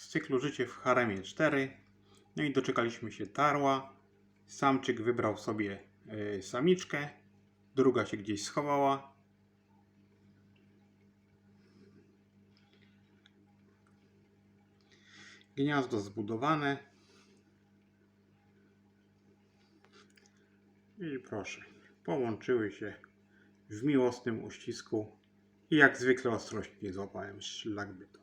z cyklu Życie w Haremie 4. No i doczekaliśmy się tarła. Samczyk wybrał sobie y, samiczkę, druga się gdzieś schowała. Gniazdo zbudowane. I proszę, połączyły się w miłosnym uścisku. I jak zwykle ostrość nie złapałem, szlak by to.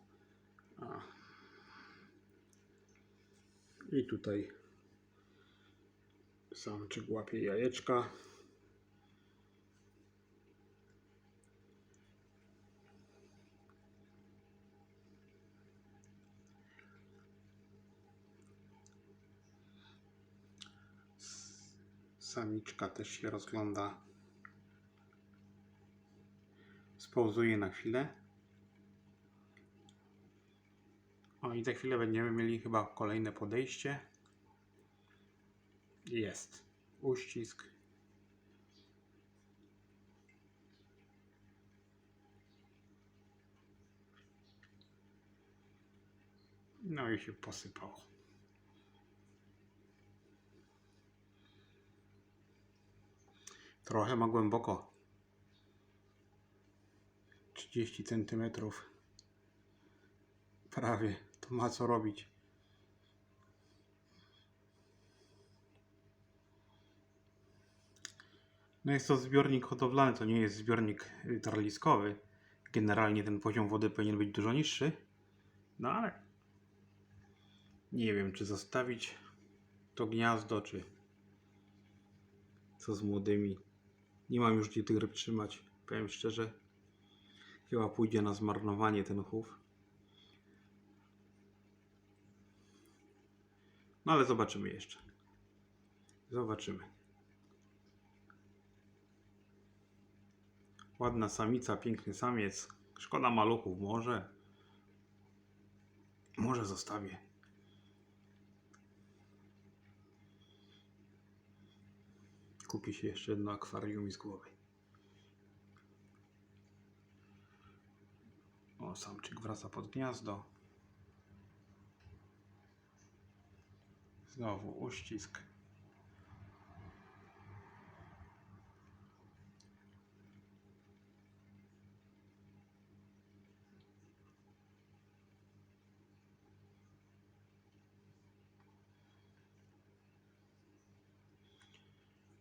I tutaj samczyk łapie jajeczka. Samiczka też się rozgląda. Spauzuje na chwilę. O i za chwilę będziemy mieli chyba kolejne podejście. Jest. Uścisk. No i się posypało. Trochę ma głęboko. 30 centymetrów. Prawie. Ma co robić. No jest to zbiornik hodowlany, to nie jest zbiornik y, tarliskowy. Generalnie ten poziom wody powinien być dużo niższy. No ale nie wiem, czy zostawić to gniazdo, czy co z młodymi. Nie mam już gdzie tych ryb trzymać. Powiem szczerze, chyba pójdzie na zmarnowanie ten chów. No ale zobaczymy jeszcze. Zobaczymy. Ładna samica, piękny samiec. Szkoda maluchów, może. Może zostawię. Kupi się jeszcze jedno akwarium i z głowy. O, samczyk wraca pod gniazdo. Znowu uścisk.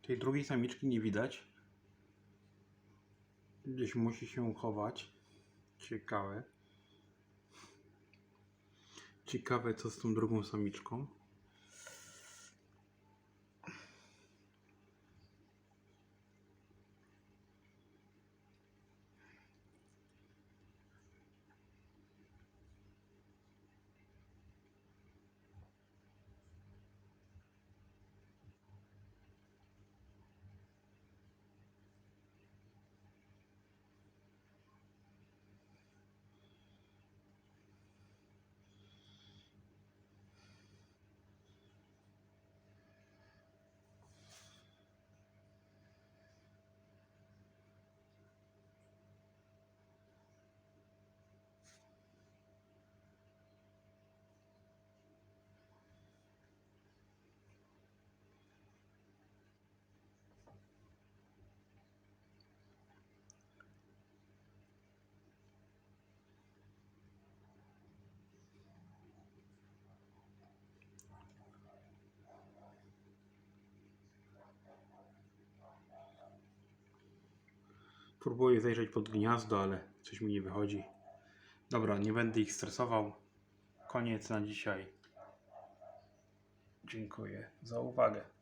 Tej drugiej samiczki nie widać. Gdzieś musi się chować. Ciekawe. Ciekawe co z tą drugą samiczką. Próbuję zajrzeć pod gniazdo, ale coś mi nie wychodzi. Dobra, nie będę ich stresował. Koniec na dzisiaj. Dziękuję za uwagę.